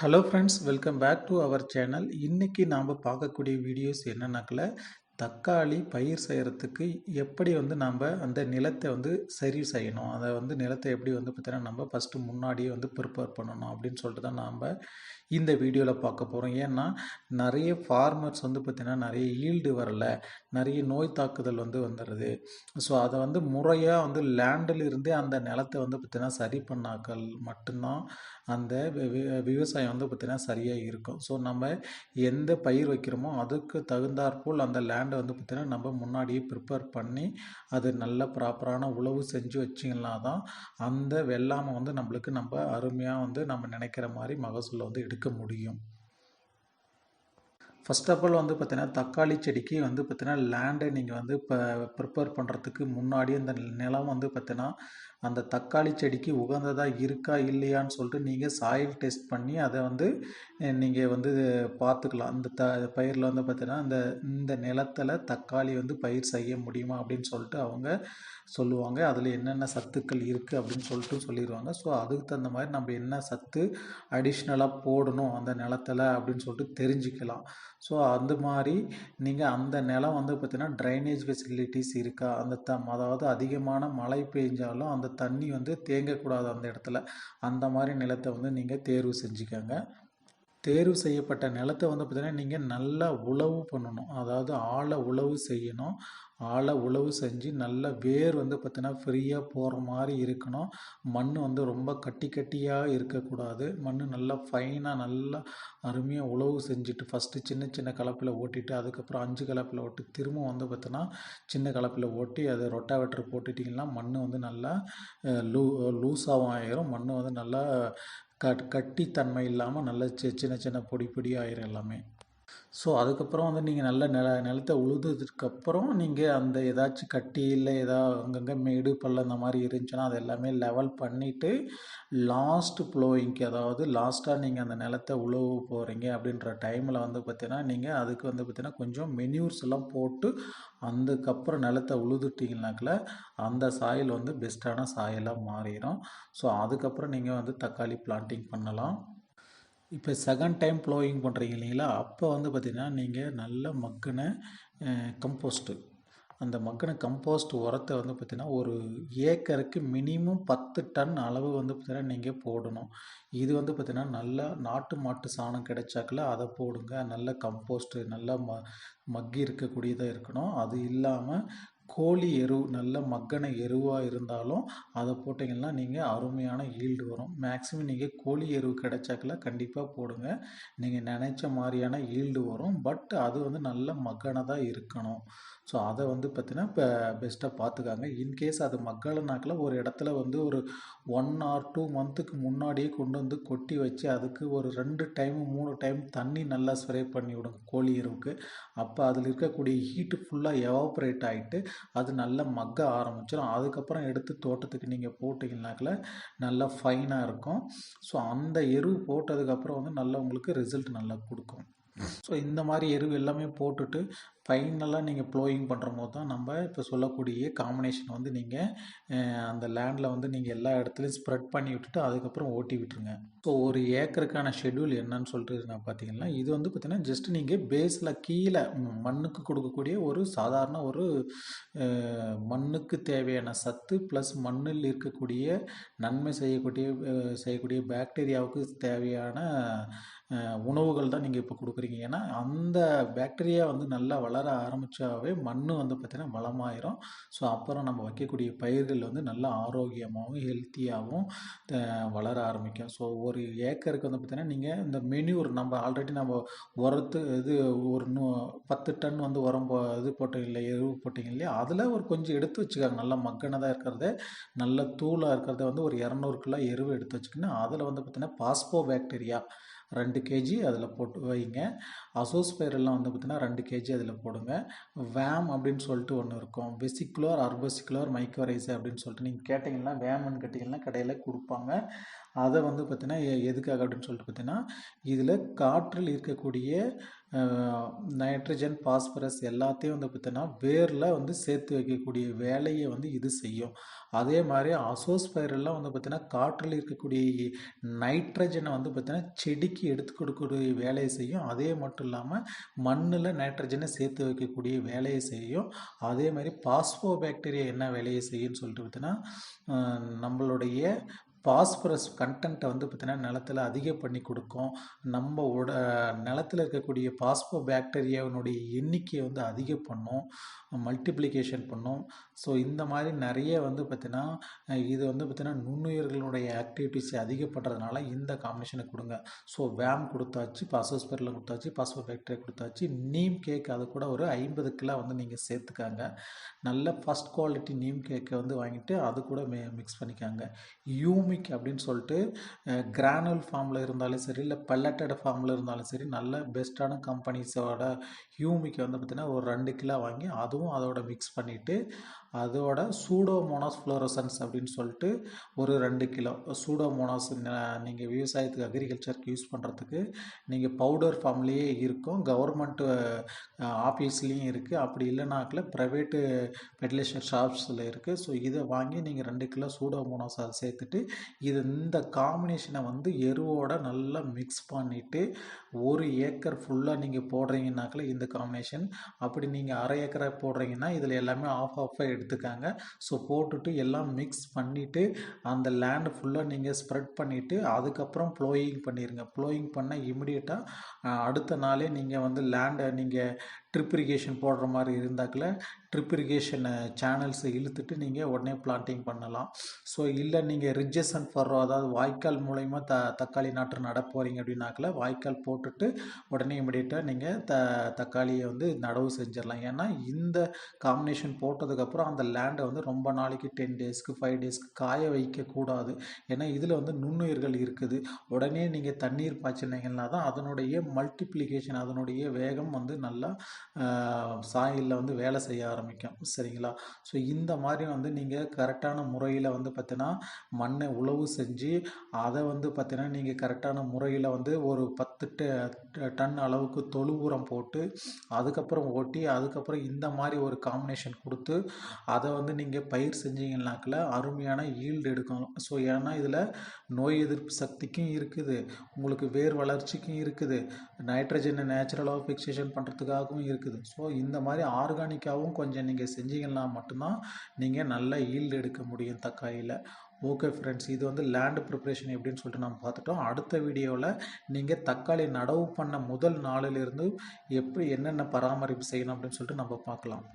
Hello friends welcome back to our channel இன்றைக்கி நாம் பார்க்கக்கூடிய வீடியோஸ் என்னென்னாக்கில் தக்காளி பயிர் செய்கிறதுக்கு எப்படி வந்து நாம் அந்த நிலத்தை வந்து சரி செய்யணும் அதை வந்து நிலத்தை எப்படி வந்து பார்த்தீங்கன்னா நம்ம ஃபஸ்ட்டு முன்னாடியே வந்து ப்ரிப்பேர் பண்ணணும் அப்படின்னு சொல்லிட்டு தான் நாம் இந்த வீடியோவில் பார்க்க போகிறோம் ஏன்னா நிறைய ஃபார்மர்ஸ் வந்து பார்த்திங்கன்னா நிறைய ஈல்டு வரல நிறைய நோய் தாக்குதல் வந்து வந்துடுது ஸோ அதை வந்து முறையாக வந்து லேண்டில் இருந்தே அந்த நிலத்தை வந்து பார்த்திங்கன்னா சரி பண்ணாக்கள் மட்டும்தான் அந்த வி- வி- விவசாயம் வந்து பார்த்திங்கன்னா சரியாக இருக்கும். ஸோ நம்ம எந்த பயிர் வைக்கிறோமோ அதுக்கு தகுந்தாற்போல் அந்த லேண்டை வந்து பார்த்திங்கன்னா நம்ம முன்னாடியே ப்ரிப்பேர் பண்ணி அது நல்ல ப்ராப்பரான உழவு செஞ்சு வச்சிங்கன்னா தான் அந்த வெள்ளாமை வந்து நம்மளுக்கு நம்ம அருமையாக வந்து நம்ம நினைக்கிற மாதிரி மகசூலை வந்து எடுக்க முடியும். ஃபர்ஸ்ட் ஆஃப் ஆல் வந்து பார்த்தீங்கன்னா தக்காளி செடிக்கு வந்து பார்த்தீங்கன்னா லேண்டை நீங்கள் வந்து இப்போ ப்ரிப்பேர் பண்ணுறதுக்கு முன்னாடி அந்த நிலம் வந்து பார்த்தீங்கன்னா அந்த தக்காளி செடிக்கு உகந்ததாக இருக்கா இல்லையான்னு சொல்லிட்டு நீங்கள் சாயில் டெஸ்ட் பண்ணி அதை வந்து நீங்கள் வந்து பார்த்துக்கலாம். அந்த த பயிரில் வந்து பார்த்தீங்கன்னா அந்த இந்த நிலத்தில் தக்காளி வந்து பயிர் செய்ய முடியுமா அப்படின்னு சொல்லிட்டு அவங்க சொல்லுவாங்க. அதில் என்னென்ன சத்துக்கள் இருக்குது அப்படின்னு சொல்லிட்டு சொல்லிடுவாங்க ஸோ அதுக்கு தகுந்த மாதிரி நம்ம என்ன சத்து அடிஷ்னலாக போடணும் அந்த நிலத்துல அப்படின்னு சொல்லிட்டு தெரிஞ்சுக்கலாம். ஸோ அந்த மாதிரி நீங்கள் அந்த நிலம் வந்து பார்த்திங்கன்னா ட்ரைனேஜ் ஃபெசிலிட்டிஸ் இருக்கா? அந்த த அதாவது அதிகமான மழை பெஞ்சாலும் அந்த தண்ணி வந்து தேங்கக்கூடாது அந்த இடத்துல. அந்த மாதிரி நிலத்தை வந்து நீங்கள் தேர்வு செஞ்சுக்கோங்க. தேர்வு செய்யப்பட்ட நிலத்தை வந்து பார்த்தீங்கன்னா நீங்கள் நல்லா உழவு பண்ணணும். அதாவது ஆழ உழவு செய்யணும். ஆழ உழவு செஞ்சு நல்ல வேர் வந்து பார்த்தீங்கன்னா ஃப்ரீயாக போகிற மாதிரி இருக்கணும். மண் வந்து ரொம்ப கட்டி கட்டியாக இருக்கக்கூடாது. மண் நல்லா ஃபைனாக நல்லா அருமையாக உழவு செஞ்சுட்டு ஃபஸ்ட்டு சின்ன சின்ன கலப்பில் ஓட்டிட்டு அதுக்கப்புறம் அஞ்சு கலப்பில் ஓட்டி திரும்ப வந்து பார்த்தோன்னா சின்ன கலப்பில் ஓட்டி அதை ரொட்டாவேட்டர் போட்டுட்டிங்கன்னா மண் வந்து நல்லா லூ லூஸாகவும் ஆயிரும். மண் வந்து நல்லா கட் கட்டித்தன்மை இல்லாமல் நல்ல சி- சின்ன சின்ன பொடி பொடியாக ஆயிரும் எல்லாமே. ஸோ அதுக்கப்புறம் வந்து நீங்கள் நல்ல நில நிலத்தை உழுதுக்கப்புறம் நீங்கள் அந்த ஏதாச்சும் கட்டி இல்லை ஏதா அங்கங்கே மேடு பள்ளம் இந்த மாதிரி இருந்துச்சுன்னா அது எல்லாமே லெவல் பண்ணிவிட்டு லாஸ்ட் ப்ளோயிங்க்கு அதாவது லாஸ்ட்டாக நீங்கள் அந்த நிலத்தை உழவு போகிறீங்க அப்படின்ற டைமில் வந்து பார்த்தீங்கன்னா நீங்கள் அதுக்கு வந்து பார்த்தீங்கன்னா கொஞ்சம் மென்யூர்ஸ் எல்லாம் போட்டு அதுக்கப்புறம் நிலத்தை உழுதுட்டிங்கனாக்கில் அந்த சாயில் வந்து பெஸ்ட்டான சாயலாக மாறிடும். ஸோ அதுக்கப்புறம் நீங்கள் வந்து தக்காளி பிளான்டிங் பண்ணலாம். இப்போ செகண்ட் டைம் ப்ளோயிங் பண்ணுறீங்க இல்லைங்களா? அப்போ வந்து பார்த்திங்கன்னா நீங்கள் நல்ல மக்கின கம்போஸ்ட்டு அந்த மக்கின கம்போஸ்ட் உரத்தை வந்து பார்த்திங்கன்னா ஒரு ஏக்கருக்கு மினிமம் பத்து டன் அளவு வந்து பார்த்திங்கன்னா நீங்கள் போடணும். இது வந்து பார்த்திங்கன்னா நல்லா நாட்டு மாட்டு சாணம் கிடைச்சாக்கில் அதை போடுங்க. நல்ல கம்போஸ்ட்டு நல்லா ம மக்கி இருக்கக்கூடியதாக இருக்கணும். அது இல்லாமல் கோழி எரு நல்ல மக்கின எருவாக இருந்தாலும் அதை போட்டிங்கன்னா நீங்கள் அருமையான ஈல்டு வரும். மேக்ஸிமம் நீங்கள் கோழி எரு கிடைச்சாக்கல கண்டிப்பாக போடுங்க. நீங்கள் நினைச்ச மாதிரியான ஈல்டு வரும். பட் அது வந்து நல்ல மக்கனதாக இருக்கணும். ஸோ அதை வந்து பார்த்தீங்கன்னா இப்போ பெஸ்ட்டாக பார்த்துக்காங்க இன்கேஸ் அது மக்களைனாக்கில் ஒரு இடத்துல வந்து ஒரு ஒன் ஆர் டூ மந்த்துக்கு முன்னாடியே கொண்டு வந்து கொட்டி வச்சு அதுக்கு ஒரு ரெண்டு டைம் மூணு டைம் தண்ணி நல்லா ஸ்ப்ரே பண்ணி விடுங்க கோழி எருவுக்கு. அப்போ அதில் இருக்கக்கூடிய ஹீட்டு ஃபுல்லாக எவாப்ரேட் ஆகிட்டு அது நல்லா மக்க ஆரம்பிச்சிடும் அதுக்கப்புறம் எடுத்து தோட்டத்துக்கு நீங்கள் போட்டிங்கனாக்கில் நல்லா ஃபைனாக இருக்கும். ஸோ அந்த எரு போட்டதுக்கப்புறம் வந்து நல்லா உங்களுக்கு ரிசல்ட் நல்லா கொடுக்கும். ஸோ இந்த மாதிரி எரு எல்லாமே போட்டுட்டு ஃபைனலாக நீங்கள் ப்ளோயிங் பண்ணுற போது தான் நம்ம இப்போ சொல்லக்கூடிய காம்பினேஷன் வந்து நீங்கள் அந்த லேண்டில் வந்து நீங்கள் எல்லா இடத்துலையும் ஸ்ப்ரெட் பண்ணி விட்டுட்டு அதுக்கப்புறம் ஓட்டி விட்டுருங்க. ஸோ ஒரு ஏக்கருக்கான ஷெட்யூல் என்னன்னு சொல்லிட்டு நான் பார்த்தீங்கன்னா இது வந்து பார்த்திங்கன்னா ஜஸ்ட் நீங்கள் பேஸில் கீழே மண்ணுக்கு கொடுக்கக்கூடிய ஒரு சாதாரண ஒரு மண்ணுக்கு தேவையான சத்து ப்ளஸ் மண்ணில் இருக்கக்கூடிய நன்மை செய்யக்கூடிய செய்யக்கூடிய பாக்டீரியாவுக்கு தேவையான உணவுகள் தான் நீங்கள் இப்போ கொடுக்குறீங்க. ஏன்னா அந்த பேக்டீரியா வந்து நல்லா வளர ஆரம்பித்தாவே மண் வந்து பார்த்திங்கன்னா வளமாயிரும். ஸோ அப்புறம் நம்ம வைக்கக்கூடிய பயிர்கள் வந்து நல்லா ஆரோக்கியமாகவும் ஹெல்த்தியாகவும் வளர ஆரம்பிக்கும். ஸோ ஒரு ஏக்கருக்கு வந்து பார்த்திங்கன்னா நீங்கள் இந்த மெனியூர் நம்ம ஆல்ரெடி நம்ம உரத்து இது ஒரு நூ பத்து டன் வந்து உரம் போ இது போட்டீங்க இல்லை எருவு போட்டிங்க இல்லையா அதில் ஒரு கொஞ்சம் எடுத்து வச்சுக்காங்க. நல்லா மக்கனதாக இருக்கிறத நல்ல தூளாக இருக்கிறத வந்து ஒரு இரநூறு கிலோ எருவு எடுத்து வச்சுக்கின்னு அதில் வந்து பார்த்திங்கன்னா பாஸ்போ பேக்டீரியா ரெண்டு கேஜி அதில் போட்டு வைங்க. அசோஸ்பைரெல்லாம் வந்து பார்த்திங்கன்னா ரெண்டு கேஜி அதில் போடுங்க. வேம் அப்படின்னு சொல்லிட்டு ஒன்று இருக்கும். வெசிக்குலர் அர்பசிக்குலர் மைக்ரோரைஸ் அப்படின்னு சொல்லிட்டு நீங்கள் கேட்டிங்கன்னா வேம்னு கேட்டிங்கன்னா கடையில் கொடுப்பாங்க. அதை வந்து பார்த்தீங்கன்னா எ எதுக்காக அப்படின்னு சொல்லிட்டு பார்த்தீங்கன்னா இதில் காற்றில் இருக்கக்கூடிய நைட்ரஜன் பாஸ்பரஸ் எல்லாத்தையும் வந்து பார்த்தீங்கன்னா வேரில் வந்து சேர்த்து வைக்கக்கூடிய வேலையை வந்து இது செய்யும். அதே மாதிரி அசோஸ்பைரெல்லாம் வந்து பார்த்திங்கன்னா காற்றில் இருக்கக்கூடிய நைட்ரஜனை வந்து பார்த்திங்கன்னா செடிக்கு எடுத்து கொடுக்கக்கூடிய வேலையை செய்யும். அதே மட்டும் இல்லாமல் மண்ணில் நைட்ரஜனை சேர்த்து வைக்கக்கூடிய வேலையை செய்யும். அதே மாதிரி பாஸ்போ பாக்டீரியா என்ன வேலையை செய்யும்னு சொல்லிட்டு பார்த்தீங்கன்னா நம்மளுடைய பாஸ்பரஸ் கண்டென்ட்டை வந்து பார்த்திங்கன்னா நிலத்துல அதிகம் பண்ணி கொடுக்கும். நம்ம உட நிலத்துல இருக்கக்கூடிய பாஸ்போ பாக்டீரியாவினுடைய எண்ணிக்கையை வந்து அதிகம் பண்ணும். மல்டிப்ளிகேஷன் பண்ணும். ஸோ இந்த மாதிரி நிறைய வந்து பார்த்திங்கன்னா இது வந்து பார்த்திங்கன்னா நுண்ணுயிர்களுடைய ஆக்டிவிட்டிஸ் அதிகப்படுறதுனால இந்த காம்பினேஷனை கொடுங்க. ஸோ வேம் கொடுத்தாச்சு பசோஸ்பெரில் கொடுத்தாச்சு பாஸ்போ பாக்டீரியா கொடுத்தாச்சு. நீம் கேக் அது கூட ஒரு ஐம்பது கிலோ வந்து நீங்கள் சேர்த்துக்காங்க. நல்ல ஃபஸ்ட் குவாலிட்டி நீம் கேக்கை வந்து வாங்கிட்டு அது கூட மே மிக்ஸ் பண்ணிக்காங்க. யூமிக் அப்படின்னு சொல்லிட்டு கிரானுவல் ஃபார்மில் இருந்தாலும் சரி இல்லை பெல்லட்டட் ஃபார்மில் இருந்தாலும் சரி நல்ல பெஸ்ட்டான கம்பெனிஸோட ஹியூமிக்கை வந்து பார்த்திங்கன்னா ஒரு ரெண்டு கிலோ வாங்கி அதுவும் அதோட மிக்ஸ் பண்ணிவிட்டு அதோட சூடோமோனாஸ் ஃப்ளோரசன்ஸ் அப்படின்னு சொல்லிட்டு ஒரு ரெண்டு கிலோ. சூடோமோனாஸ் நீங்கள் விவசாயத்துக்கு அக்ரிகல்ச்சருக்கு யூஸ் பண்ணுறதுக்கு நீங்கள் பவுடர் ஃபார்ம்லேயே இருக்கும். கவர்மெண்ட்டு ஆஃபீஸ்லேயும் இருக்குது அப்படி இல்லைனாக்கில் ப்ரைவேட்டு ஃபெர்டிலைசர் ஷாப்ஸில் இருக்குது ஸோ இதை வாங்கி நீங்கள் ரெண்டு கிலோ சூடோமோனாஸ் அதை சேர்த்துட்டு இது இந்த காம்பினேஷனை வந்து எருவோட நல்லா மிக்ஸ் பண்ணிவிட்டு ஒரு ஏக்கர் ஃபுல்லாக நீங்கள் போடுறீங்கனாக்கில் இந்த காம்பினேஷன் அப்படி நீங்கள் அரை ஏக்கரை போடுறீங்கன்னா இதில் எல்லாமே ஆஃப் ஆஃபாக எடுத்துக்காங்க. ஸோ போட்டுட்டு எல்லாம் மிக்ஸ் பண்ணிவிட்டு அந்த லேண்டு ஃபுல்லாக நீங்கள் ஸ்ப்ரெட் பண்ணிவிட்டு அதுக்கப்புறம் ப்ளோயிங் பண்ணிடுங்க ப்ளோயிங் பண்ண இமிடியேட்டாக அடுத்த நாளே நீங்கள் வந்து லேண்டை நீங்கள் ட்ரிப் இரிகேஷன் போடுற மாதிரி இருந்தாக்கில் ட்ரிப் இரிகேஷனை சேனல்ஸை இழுத்துட்டு நீங்கள் உடனே பிளான்டிங் பண்ணலாம். ஸோ இல்லை நீங்கள் ரிட்ஜஸ் அண்ட் ஃபர்ரோ அதாவது வாய்க்கால் மூலயமா த தக்காளி நாற்று நட போகிறீங்க அப்படின்னாக்கில் வாய்க்கால் போட்டுட்டு உடனே இமிடியேட்டாக நீங்கள் த தக்காளியை வந்து நடவு செஞ்சிடலாம். ஏன்னா இந்த காம்பினேஷன் போட்டதுக்கப்புறம் அந்த லேண்டை வந்து ரொம்ப நாளைக்கு டென் டேஸ்க்கு ஃபைவ் டேஸ்க்கு காய வைக்கக்கூடாது. ஏன்னா இதில் வந்து நுண்ணுயிர்கள் இருக்குது. உடனே நீங்கள் தண்ணீர் பாய்ச்சினீங்கன்னா தான் அதனுடைய மல்டிப்ளிகேஷன் அதனுடைய வேகம் வந்து நல்லா சாயலில் வந்து வேலை செய்ய ஆரம்பிக்கும். சரிங்களா? ஸோ இந்த மாதிரி வந்து நீங்கள் கரெக்டான முறையில் வந்து பார்த்தீங்கன்னா மண்ணை உழவு செஞ்சு அதை வந்து பார்த்தீங்கன்னா நீங்கள் கரெக்டான முறையில் வந்து ஒரு பத்து ட- டன் அளவுக்கு தொழு உரம் போட்டு அதுக்கப்புறம் ஓட்டி அதுக்கப்புறம் இந்த மாதிரி ஒரு காம்பினேஷன் கொடுத்து அதை வந்து நீங்கள் பயிர் செஞ்சீங்கன்னாக்கில் அருமையான ஈல்டு எடுக்கும். ஸோ ஏன்னா இதில் நோய் எதிர்ப்பு சக்திக்கும் இருக்குது. உங்களுக்கு வேர் வளர்ச்சிக்கும் இருக்குது. நைட்ரஜனை நேச்சுரலாக ஃபிக்சேஷன் பண்ணுறதுக்காகவும் இருக்குது. ஸோ இந்த மாதிரி ஆர்கானிக்காகவும் கொஞ்சம் நீங்கள் செஞ்சீங்கன்னா மட்டும்தான் நீங்கள் நல்ல ஈல்டு எடுக்க முடியும் தக்காளியில். ஓகே ஃப்ரெண்ட்ஸ் இது வந்து லேண்டு ப்ரிப்ரேஷன் எப்படின்னு சொல்லிட்டு நம்ம பார்த்துட்டோம். அடுத்த வீடியோவில் நீங்கள் தக்காளி நடவு பண்ண முதல் நாளிலிருந்து எப்படி என்னென்ன பராமரிப்பு செய்யணும் அப்படின்னு சொல்லிட்டு நம்ம பார்க்கலாம்.